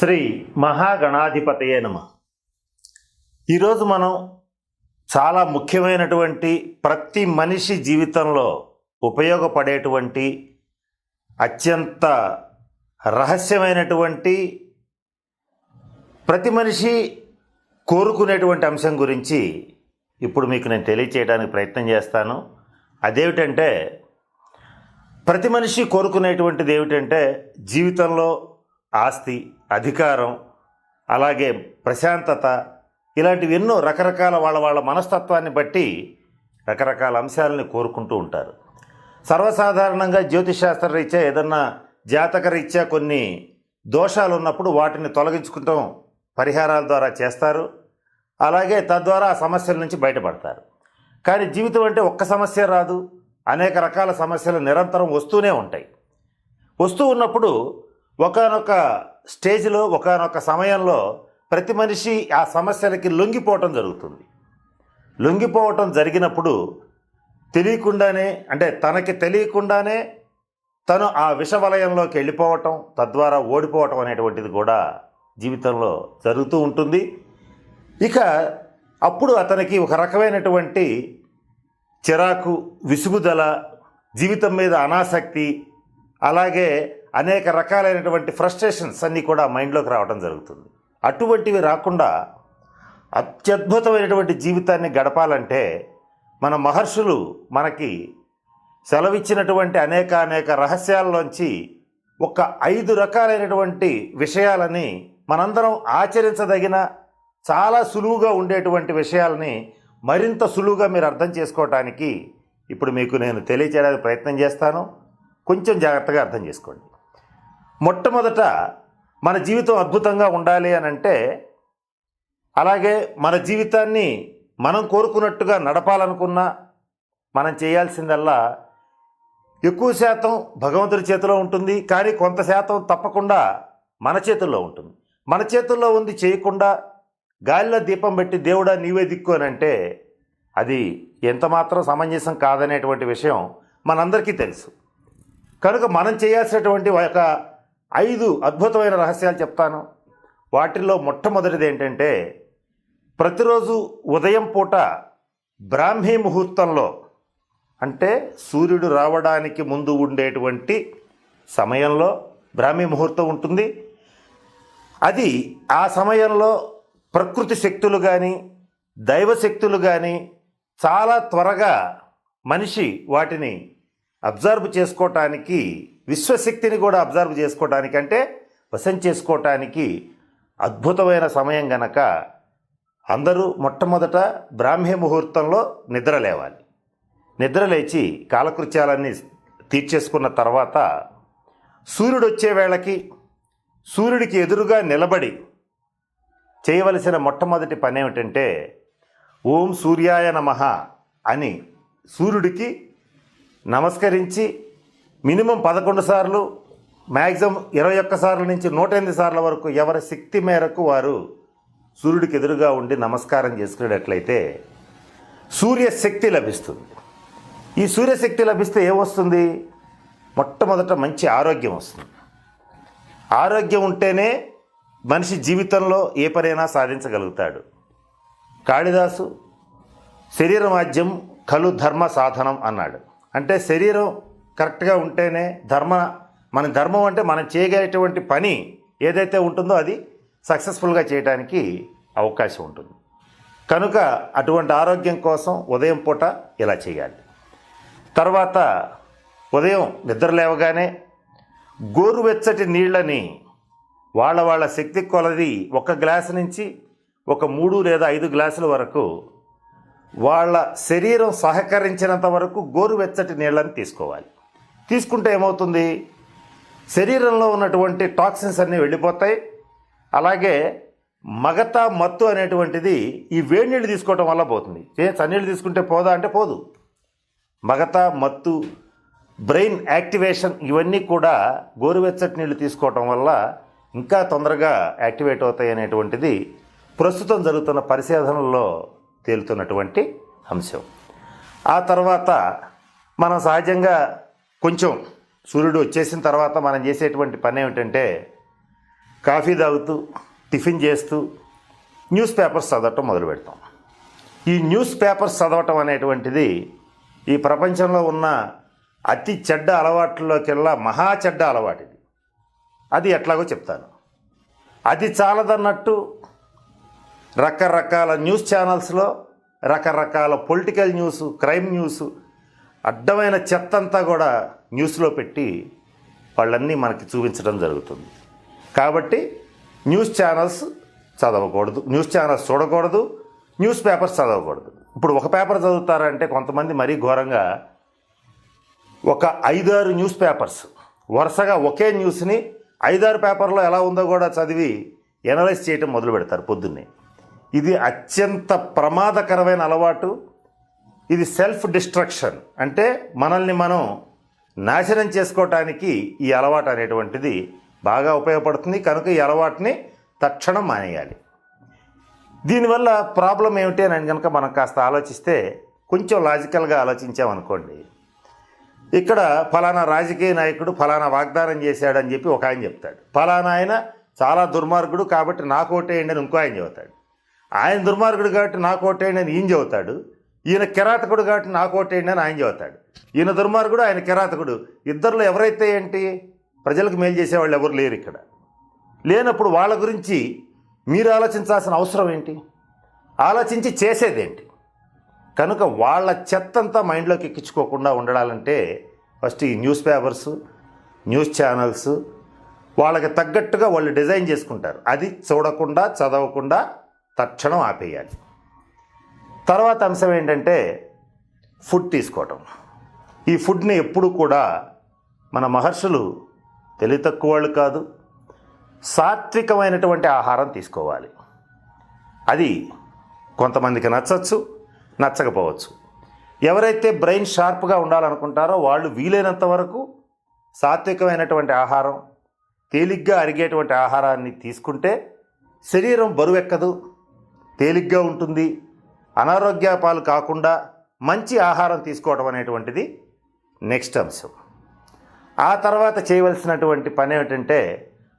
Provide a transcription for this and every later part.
శ్రీ మహాగణాధిపతయే నమ. ఈరోజు మనం చాలా ముఖ్యమైనటువంటి ప్రతి మనిషి జీవితంలో ఉపయోగపడేటువంటి అత్యంత రహస్యమైనటువంటి ప్రతి మనిషి కోరుకునేటువంటి అంశం గురించి ఇప్పుడు మీకు నేను తెలియచేయడానికి ప్రయత్నం చేస్తాను. అదేమిటంటే ప్రతి మనిషి కోరుకునేటువంటిది ఏమిటంటే జీవితంలో ఆస్తి అధికారం అలాగే ప్రశాంతత ఇలాంటివి ఎన్నో రకరకాల వాళ్ళ వాళ్ళ మనస్తత్వాన్ని బట్టి రకరకాల అంశాలని కోరుకుంటూ ఉంటారు. సర్వసాధారణంగా జ్యోతిశాస్త్ర రీత్యా ఏదన్నా జాతక రీత్యా కొన్ని దోషాలు ఉన్నప్పుడు వాటిని తొలగించుకుంటాం పరిహారాల ద్వారా చేస్తారు. అలాగే తద్వారా ఆ సమస్యల నుంచి బయటపడతారు. కానీ జీవితం అంటే ఒక్క సమస్య రాదు. అనేక రకాల సమస్యలు నిరంతరం వస్తూనే ఉంటాయి. వస్తూ ఉన్నప్పుడు ఒకనొక స్టేజ్లో ఒకనొక సమయంలో ప్రతి మనిషి ఆ సమస్యలకి లొంగిపోవటం జరుగుతుంది. లొంగిపోవటం జరిగినప్పుడు తెలియకుండానే అంటే తనకి తెలియకుండానే తను ఆ విషవలయంలోకి వెళ్ళిపోవటం తద్వారా ఓడిపోవటం అనేటువంటిది కూడా జీవితంలో జరుగుతూ ఉంటుంది. ఇక అప్పుడు అతనికి ఒక రకమైనటువంటి చిరాకు విసుగుదల జీవితం మీద అనాసక్తి అలాగే అనేక రకాలైనటువంటి ఫ్రస్ట్రేషన్స్ అన్నీ కూడా మైండ్లోకి రావడం జరుగుతుంది. అటువంటివి రాకుండా అత్యద్భుతమైనటువంటి జీవితాన్ని గడపాలంటే మన మహర్షులు మనకి సెలవిచ్చినటువంటి అనేక అనేక రహస్యాల్లోంచి ఒక ఐదు రకాలైనటువంటి విషయాలని మనందరం ఆచరించదగిన చాలా సులువుగా ఉండేటువంటి విషయాలని మరింత సులువుగా మీరు అర్థం చేసుకోవటానికి ఇప్పుడు మీకు నేను తెలియచేయడానికి ప్రయత్నం చేస్తాను. కొంచెం జాగ్రత్తగా అర్థం చేసుకోండి. మొట్టమొదట మన జీవితం అద్భుతంగా ఉండాలి అని అంటే అలాగే మన జీవితాన్ని మనం కోరుకున్నట్టుగా నడపాలనుకున్నా మనం చేయాల్సిందల్లా ఎక్కువ శాతం భగవంతుడి చేతిలో ఉంటుంది కానీ కొంత శాతం తప్పకుండా మన చేతుల్లో ఉంటుంది. మన చేతుల్లో ఉంది చేయకుండా గాలిలో దీపం పెట్టి దేవుడా నీవే దిక్కు అని అంటే అది ఎంతమాత్రం సమంజసం కాదనేటువంటి విషయం మనందరికీ తెలుసు. కనుక మనం చేయాల్సినటువంటి ఒక ఐదు అద్భుతమైన రహస్యాలు చెప్తాను. వాటిల్లో మొట్టమొదటిది ఏంటంటే ప్రతిరోజు ఉదయం పూట బ్రాహ్మీ ముహూర్తంలో అంటే సూర్యుడు రావడానికి ముందు ఉండేటువంటి సమయంలో బ్రాహ్మీ ముహూర్తం ఉంటుంది. అది ఆ సమయంలో ప్రకృతి శక్తులు కానీ దైవశక్తులు కానీ చాలా త్వరగా మనిషి వాటిని అబ్జర్వ్ చేసుకోవటానికి విశ్వశక్తిని కూడా అబ్జర్వ్ చేసుకోవటానికంటే వశం చేసుకోవటానికి అద్భుతమైన సమయం గనక అందరూ మొట్టమొదట బ్రాహ్మీ ముహూర్తంలో నిద్ర లేవాలి. నిద్ర లేచి కాలకృత్యాలన్నీ తీర్చేసుకున్న తర్వాత సూర్యుడు వచ్చే వేళకి సూర్యుడికి ఎదురుగా నిలబడి చేయవలసిన మొట్టమొదటి పని ఏమిటంటే ఓం సూర్యాయ నమః అని సూర్యుడికి నమస్కరించి మినిమం పదకొండు సార్లు మ్యాక్సిమం ఇరవై ఒక్క సార్ల నుంచి నూట ఎనిమిది సార్ల వరకు ఎవరి శక్తి మేరకు వారు సూర్యుడికి ఎదురుగా ఉండి నమస్కారం చేసుకునేటట్లయితే సూర్యశక్తి లభిస్తుంది. ఈ సూర్యశక్తి లభిస్తే ఏమొస్తుంది మొట్టమొదట మంచి ఆరోగ్యం వస్తుంది. ఆరోగ్యం ఉంటేనే మనిషి జీవితంలో ఏ పనైనా సాధించగలుగుతాడు. కాళిదాసు శరీరమాజ్యం కలు ధర్మ సాధనం అన్నాడు. అంటే శరీరం కరెక్ట్గా ఉంటేనే ధర్మ మన ధర్మం అంటే మనం చేయగలిగేటువంటి పని ఏదైతే ఉంటుందో అది సక్సెస్ఫుల్గా చేయడానికి అవకాశం ఉంటుంది. కనుక అటువంటి ఆరోగ్యం కోసం ఉదయం పూట ఇలా చేయాలి. తర్వాత ఉదయం నిద్ర లేవగానే గోరువెచ్చటి నీళ్ళని వాళ్ళ వాళ్ళ శక్తి కొలది ఒక గ్లాసు నుంచి ఒక మూడు లేదా ఐదు గ్లాసుల వరకు వాళ్ళ శరీరం సహకరించినంత వరకు గోరువెచ్చటి నీళ్ళని తీసుకోవాలి. తీసుకుంటే ఏమవుతుంది? శరీరంలో ఉన్నటువంటి టాక్సిన్స్ అన్నీ వెళ్ళిపోతాయి. అలాగే మగత మత్తు అనేటువంటిది ఈ వేడి నీళ్ళు తీసుకోవటం వల్ల పోతుంది. ఏ చన్నీళ్ళు తీసుకుంటే పోదా అంటే పోదు. మగత మత్తు బ్రెయిన్ యాక్టివేషన్ ఇవన్నీ కూడా గోరువెచ్చటి నీళ్ళు తీసుకోవటం వల్ల ఇంకా తొందరగా యాక్టివేట్ అవుతాయి అనేటువంటిది ప్రస్తుతం జరుగుతున్న పరిశోధనల్లో తేలుతున్నటువంటి అంశం. ఆ తర్వాత మనం సహజంగా కొంచెం సూర్యుడు వచ్చేసిన తర్వాత మనం చేసేటువంటి పని ఏమిటంటే కాఫీ తాగుతూ టిఫిన్ చేస్తూ న్యూస్ పేపర్స్ చదవటం మొదలు పెడతాం. ఈ న్యూస్ పేపర్స్ చదవటం అనేటువంటిది ఈ ప్రపంచంలో ఉన్న అతి చెడ్డ అలవాట్లలోకెల్లా మహా చెడ్డ అలవాటు ఇది. అది ఎట్లాగో చెప్తాను. అది చాలదన్నట్టు రకరకాల న్యూస్ ఛానల్స్లో రకరకాల పొలిటికల్ న్యూస్ క్రైమ్ న్యూస్ అడ్డమైన చెత్త అంతా కూడా న్యూస్లో పెట్టి వాళ్ళన్నీ మనకి చూపించడం జరుగుతుంది. కాబట్టి న్యూస్ ఛానల్స్ చదవకూడదు న్యూస్ ఛానల్స్ చూడకూడదు న్యూస్ పేపర్స్ చదవకూడదు. ఇప్పుడు ఒక పేపర్ చదువుతారంటే కొంతమంది మరీ ఘోరంగా ఒక ఐదారు న్యూస్ పేపర్స్ వరుసగా ఒకే న్యూస్ని ఐదారు పేపర్లో ఎలా ఉందో కూడా చదివి ఎనలైజ్ చేయటం మొదలు పెడతారు పొద్దున్నే. ఇది అత్యంత ప్రమాదకరమైన అలవాటు. ఇది సెల్ఫ్ డిస్ట్రక్షన్. అంటే మనల్ని మనం నాశనం చేసుకోవటానికి ఈ అలవాటు అనేటువంటిది బాగా ఉపయోగపడుతుంది. కనుక ఈ అలవాటుని తక్షణం మానేయాలి. దీనివల్ల ప్రాబ్లం ఏమిటి అని కనుక మనం కాస్త ఆలోచిస్తే కొంచెం లాజికల్గా ఆలోచించామనుకోండి. ఇక్కడ ఫలానా రాజకీయ నాయకుడు ఫలానా వాగ్దానం చేశాడని చెప్పి ఒక ఆయన చెప్తాడు. ఫలానా ఆయన చాలా దుర్మార్గుడు కాబట్టి నాకు ఓటేయండి అని ఇంకో ఆయన చెబుతాడు. ఆయన దుర్మార్గుడు కాబట్టి నాకు ఓటేయండి అని ఈయన చెబుతాడు. ఈయన కిరాతకుడు కాబట్టి నాకు ఓటేయండి అని ఆయన చెబుతాడు. ఈయన దుర్మార్గుడు ఆయన కిరాతకుడు. ఇద్దరులో ఎవరైతే ఏంటి? ప్రజలకు మేలు చేసేవాళ్ళు ఎవరు లేరు ఇక్కడ. లేనప్పుడు వాళ్ళ గురించి మీరు ఆలోచించాల్సిన అవసరం ఏంటి? ఆలోచించి చేసేదేంటి? కనుక వాళ్ళ చెత్తంతా మైండ్లోకి ఎక్కించుకోకుండా ఉండాలంటే ఫస్ట్ ఈ న్యూస్ పేపర్స్ న్యూస్ ఛానల్స్ వాళ్ళకి తగ్గట్టుగా వాళ్ళు డిజైన్ చేసుకుంటారు. అది చూడకుండా చదవకుండా తక్షణం ఆపేయాలి. తర్వాత అంశం ఏంటంటే ఫుడ్ తీసుకోవటం. ఈ ఫుడ్ని ఎప్పుడు కూడా మన మహర్షులు తెలివి తక్కువ వాళ్ళు కాదు సాత్వికమైనటువంటి ఆహారం తీసుకోవాలి. అది కొంతమందికి నచ్చచ్చు నచ్చకపోవచ్చు. ఎవరైతే బ్రెయిన్ షార్ప్గా ఉండాలనుకుంటారో వాళ్ళు వీలైనంత వరకు సాత్వికమైనటువంటి ఆహారం తేలిగ్గా అరిగేటువంటి ఆహారాన్ని తీసుకుంటే శరీరం బరువెక్కదు తేలిగ్గా ఉంటుంది అనారోగ్య పాలు కాకుండా మంచి ఆహారం తీసుకోవడం అనేటువంటిది నెక్స్ట్ అంశం. ఆ తర్వాత చేయవలసినటువంటి పని ఏమిటంటే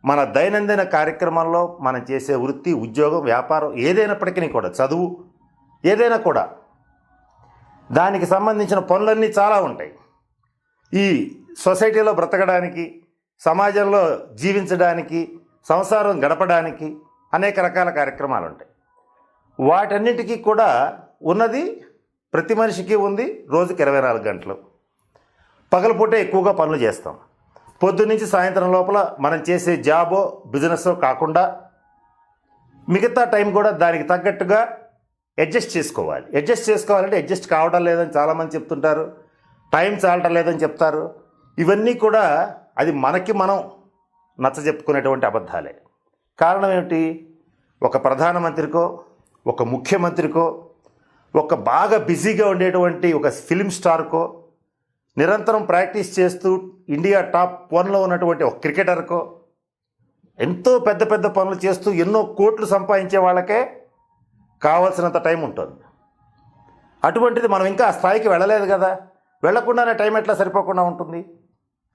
మన దైనందిన కార్యక్రమంలో మనం చేసే వృత్తి ఉద్యోగం వ్యాపారం ఏదైనప్పటికీ కూడా చదువు ఏదైనా కూడా దానికి సంబంధించిన పనులన్నీ చాలా ఉంటాయి. ఈ సొసైటీలో బ్రతకడానికి సమాజంలో జీవించడానికి సంసారం గడపడానికి అనేక రకాల కార్యక్రమాలు ఉంటాయి. వాటన్నిటికీ కూడా ఉన్నది ప్రతి మనిషికి ఉంది రోజుకి ఇరవై నాలుగు గంటలు. పగలపూటే ఎక్కువగా పనులు చేస్తాం. పొద్దున్నుంచి సాయంత్రం లోపల మనం చేసే జాబో బిజినెస్సో కాకుండా మిగతా టైం కూడా దానికి తగ్గట్టుగా అడ్జస్ట్ చేసుకోవాలి. అడ్జస్ట్ చేసుకోవాలంటే అడ్జస్ట్ కావడం లేదని చాలామంది చెప్తుంటారు. టైం చాలటం లేదని చెప్తారు. ఇవన్నీ కూడా అది మనకి మనం నచ్చ చెప్పుకునేటువంటి అబద్ధాలే. కారణం ఏమిటి? ఒక ప్రధానమంత్రికో ఒక ముఖ్యమంత్రికో ఒక బాగా బిజీగా ఉండేటువంటి ఒక ఫిలిం స్టార్కో నిరంతరం ప్రాక్టీస్ చేస్తూ ఇండియా టాప్ వన్లో ఉన్నటువంటి ఒక క్రికెటర్కో ఎంతో పెద్ద పెద్ద పనులు చేస్తూ ఎన్నో కోట్లు సంపాదించే వాళ్ళకే కావాల్సినంత టైం ఉంటుంది. అటువంటిది మనం ఇంకా ఆ స్థాయికి వెళ్ళలేదు కదా. వెళ్ళకుండానే టైం ఎట్లా సరిపోకుండా ఉంటుంది?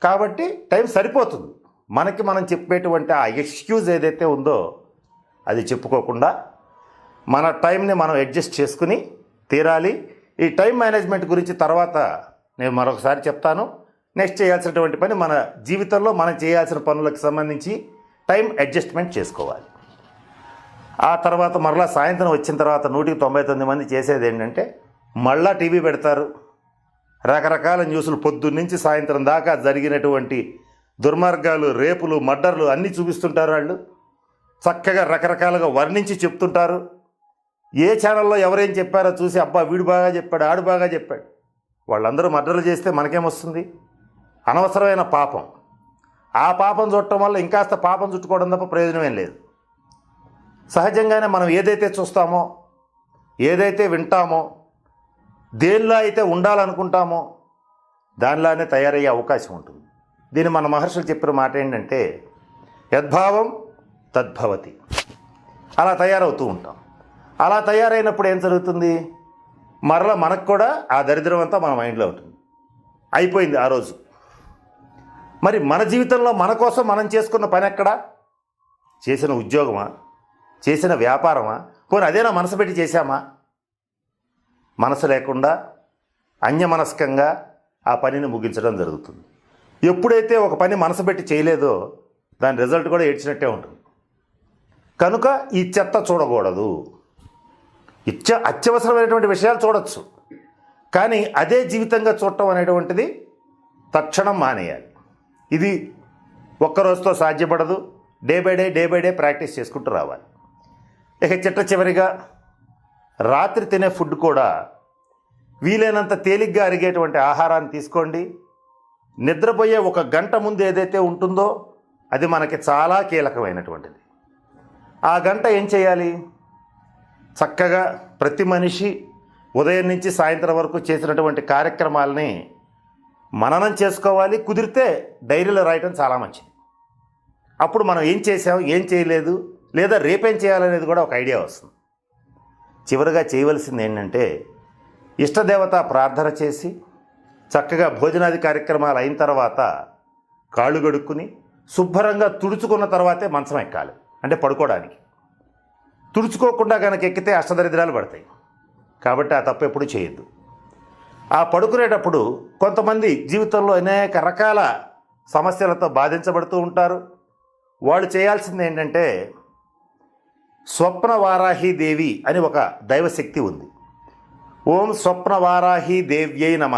కాబట్టి టైం సరిపోతుంది. మనకి మనం చెప్పేటువంటి ఆ ఎక్స్క్యూజ్ ఏదైతే ఉందో అది చెప్పుకోకుండా మన టైంని మనం అడ్జస్ట్ చేసుకుని తీరాలి. ఈ టైం మేనేజ్మెంట్ గురించి తర్వాత నేను మరొకసారి చెప్తాను. నెక్స్ట్ చేయాల్సినటువంటి పని మన జీవితంలో మనం చేయాల్సిన పనులకు సంబంధించి టైం అడ్జస్ట్మెంట్ చేసుకోవాలి. ఆ తర్వాత మరలా సాయంత్రం వచ్చిన తర్వాత నూటికి తొంభై తొమ్మిది మంది చేసేది ఏంటంటే మళ్ళా టీవీ పెడతారు. రకరకాల న్యూస్లు పొద్దున్నుంచి సాయంత్రం దాకా జరిగినటువంటి దుర్మార్గాలు రేపులు మర్డర్లు అన్నీ చూపిస్తుంటారు వాళ్ళు. చక్కగా రకరకాలుగా వర్ణించి చెప్తుంటారు. ఏ ఛానల్లో ఎవరేం చెప్పారో చూసి అబ్బా వీడు బాగా చెప్పాడు ఆడు బాగా చెప్పాడు. వాళ్ళందరూ మర్డర్లు చేస్తే మనకేమొస్తుంది? అనవసరమైన పాపం. ఆ పాపం చుట్టడం వల్ల ఇంకాస్త పాపం చుట్టుకోవడం తప్ప ప్రయోజనమేం లేదు. సహజంగానే మనం ఏదైతే చూస్తామో ఏదైతే వింటామో దేనిలో అయితే ఉండాలనుకుంటామో దానిలానే తయారయ్యే అవకాశం ఉంటుంది. దీన్ని మన మహర్షులు చెప్పిన మాట ఏంటంటే యద్భావం తద్భవతి. అలా తయారవుతూ ఉంటాం. అలా తయారైనప్పుడు ఏం జరుగుతుంది? మరలా మనకు కూడా ఆ దరిద్రం అంతా మన మైండ్లో ఉంటుంది. అయిపోయింది ఆ రోజు. మరి మన జీవితంలో మన కోసం మనం చేసుకున్న పని ఎక్కడా? చేసిన ఉద్యోగమా? చేసిన వ్యాపారమా? పోనీ అదేనా మనసు పెట్టి చేశామా? మనసు లేకుండా అన్యమనస్కంగా ఆ పనిని ముగించడం జరుగుతుంది. ఎప్పుడైతే ఒక పని మనసు పెట్టి చేయలేదో దాని రిజల్ట్ కూడా ఏడ్చినట్టే ఉంటుంది. కనుక ఈ చెత్త చూడకూడదు. ఇచ్చ అత్యవసరమైనటువంటి విషయాలు చూడొచ్చు. కానీ అదే జీవితంగా చూడటం అనేటువంటిది తక్షణం మానేయాలి. ఇది ఒక్క రోజుతో సాధ్యపడదు. Day by day day by day practice చేసుకుంటూ రావాలి. ఇక చిట్ట చివరిగా రాత్రి తినే ఫుడ్ కూడా వీలైనంత తేలిగ్గా అరిగేటువంటి ఆహారాన్ని తీసుకోండి. నిద్రపోయే ఒక గంట ముందు ఏదైతే ఉంటుందో అది మనకి చాలా కీలకమైనటువంటిది. ఆ గంట ఏం చేయాలి? చక్కగా ప్రతి మనిషి ఉదయం నుంచి సాయంత్రం వరకు చేసినటువంటి కార్యక్రమాలని మననం చేసుకోవాలి. కుదిరితే డైరీలో రాయటం చాలా మంచిది. అప్పుడు మనం ఏం చేసాం ఏం చేయలేదు లేదా రేపేం చేయాలనేది కూడా ఒక ఐడియా వస్తుంది. చివరిగా చేయవలసింది ఏంటంటే ఇష్టదేవత ప్రార్థన చేసి చక్కగా భోజనాది కార్యక్రమాలు అయిన తర్వాత కాళ్ళు గడుక్కుని శుభ్రంగా తుడుచుకున్న తర్వాతే మంచం ఎక్కాలి. అంటే పడుకోవడానికి. తుడుచుకోకుండా కనుక ఎక్కితే అష్టదరిద్రాలు పడతాయి. కాబట్టి ఆ తప్పు ఎప్పుడు చేయొద్దు. ఆ పడుకునేటప్పుడు కొంతమంది జీవితంలో అనేక రకాల సమస్యలతో బాధించబడుతూ ఉంటారు. వాళ్ళు చేయాల్సింది ఏంటంటే స్వప్న దేవి అని ఒక దైవశక్తి ఉంది. ఓం స్వప్న వారాహి దేవ్యై నమ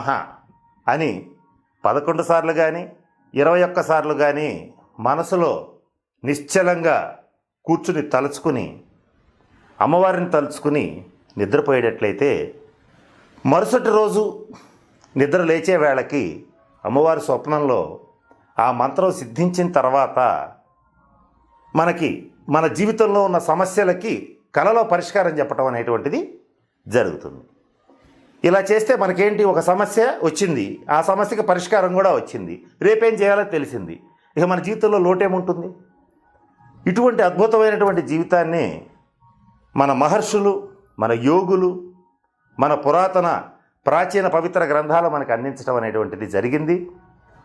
అని పదకొండు సార్లు కానీ ఇరవై ఒక్క సార్లు కానీ మనసులో నిశ్చలంగా కూర్చుని తలుచుకుని అమ్మవారిని తలుచుకుని నిద్రపోయేటట్లయితే మరుసటి రోజు నిద్ర లేచే వేళకి అమ్మవారి స్వప్నంలో ఆ మంత్రం సిద్ధించిన తర్వాత మనకి మన జీవితంలో ఉన్న సమస్యలకి కలలో పరిష్కారం చెప్పడం అనేటువంటిది జరుగుతుంది. ఇలా చేస్తే మనకేంటి ఒక సమస్య వచ్చింది ఆ సమస్యకి పరిష్కారం కూడా వచ్చింది. రేపేం చేయాలో తెలిసింది. ఇక మన జీవితంలో లోటేముంటుంది? ఇటువంటి అద్భుతమైనటువంటి జీవితాన్ని మన మహర్షులు మన యోగులు మన పురాతన ప్రాచీన పవిత్ర గ్రంథాలు మనకు అందించడం అనేటువంటిది జరిగింది.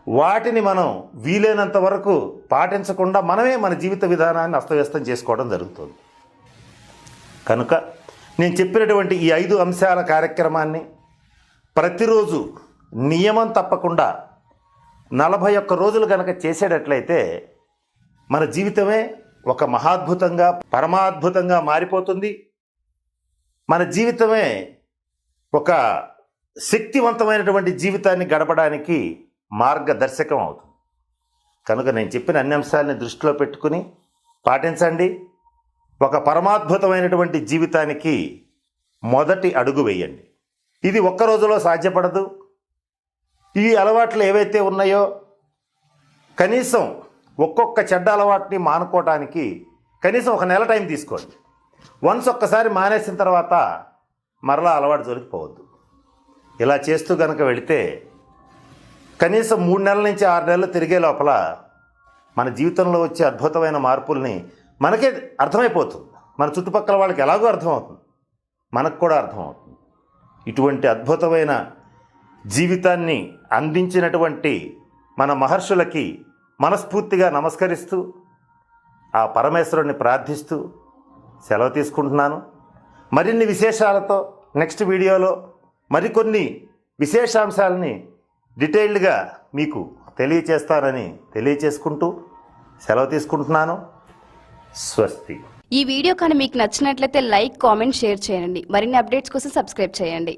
వాటిని మనం వీలైనంత వరకు పాటించకుండా మనమే మన జీవిత విధానాన్ని అస్తవ్యస్తం చేసుకోవడం జరుగుతుంది. కనుక నేను చెప్పినటువంటి ఈ ఐదు అంశాల కార్యక్రమాన్ని ప్రతిరోజు నియమం తప్పకుండా నలభై ఒక్క రోజులు కనుక చేసేటట్లయితే మన జీవితమే ఒక మహాద్భుతంగా పరమాద్భుతంగా మారిపోతుంది. మన జీవితమే ఒక శక్తివంతమైనటువంటి జీవితాన్ని గడపడానికి మార్గదర్శకం అవుతుంది. కనుక నేను చెప్పిన అన్ని అంశాలని దృష్టిలో పెట్టుకుని పాటించండి. ఒక పరమాద్భుతమైనటువంటి జీవితానికి మొదటి అడుగు వేయండి. ఇది ఒక్క రోజులో సాధ్యపడదు. ఈ అలవాట్లు ఏవైతే ఉన్నాయో కనీసం ఒక్కొక్క చెడ్డ అలవాటుని మానుకోవటానికి కనీసం ఒక నెల టైం తీసుకోండి. వన్స్ ఒక్కసారి మానేసిన తర్వాత మరలా అలవాటు జోలికి పోవద్దు. ఇలా చేస్తూ కనుక వెళితే కనీసం మూడు నెలల నుంచి ఆరు నెలలు తిరిగే లోపల మన జీవితంలో వచ్చే అద్భుతమైన మార్పుల్ని మనకే అర్థమైపోతుంది. మన చుట్టుపక్కల వాళ్ళకి ఎలాగో అర్థమవుతుంది. మనకు కూడా అర్థమవుతుంది. ఇటువంటి అద్భుతమైన జీవితాన్ని అందించినటువంటి మన మహర్షులకి మనస్ఫూర్తిగా నమస్కరిస్తూ ఆ పరమేశ్వరుణ్ణి ప్రార్థిస్తూ సెలవు తీసుకుంటున్నాను. మరిన్ని విశేషాలతో నెక్స్ట్ వీడియోలో మరికొన్ని విశేషాంశాలని డీటెయిల్డ్గా మీకు తెలియచేస్తానని తెలియచేసుకుంటూ సెలవు తీసుకుంటున్నాను. స్వస్తి. ఈ వీడియో కానీ మీకు నచ్చినట్లయితే లైక్ కామెంట్ షేర్ చేయండి. మరిన్ని అప్డేట్స్ కోసం సబ్స్క్రైబ్ చేయండి.